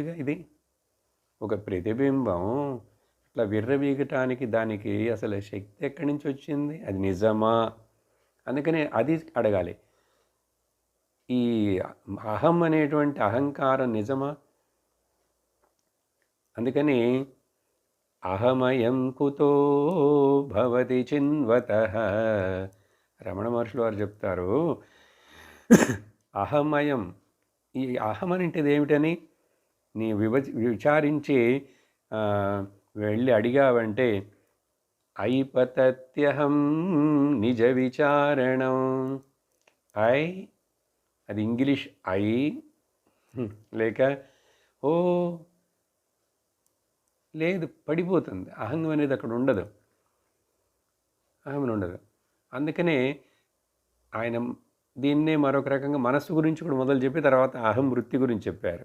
ఉందిగా ఇది? ఒక ప్రతిబింబం. ఇట్లా విర్రవీగటానికి దానికి అసలు శక్తి ఎక్కడి నుంచి వచ్చింది? అది నిజమా? అందుకని అది అడగాలి. ఈ అహం అనేటువంటి అహంకారం నిజమా? అందుకని అహమయం కుతో భవతి చిన్వత. రమణ మహర్షులు వారు చెప్తారు అహమయం ఈ అహం అనేటిది ఏమిటని? నీ విభజ విచారించి వెళ్ళి అడిగావంటే ఐపతత్యహం నిజ విచారణం. ఐ అది ఇంగ్లీష్ ఐ లేక ఓ లేదు పడిపోతుంది. అహం అనేది అక్కడ ఉండదు. అహం ఉండదు. అందుకనే ఆయన దీన్నే మరొక రకంగా మనస్సు గురించి కూడా మొదలు చెప్పి తర్వాత అహం వృత్తి గురించి చెప్పారు.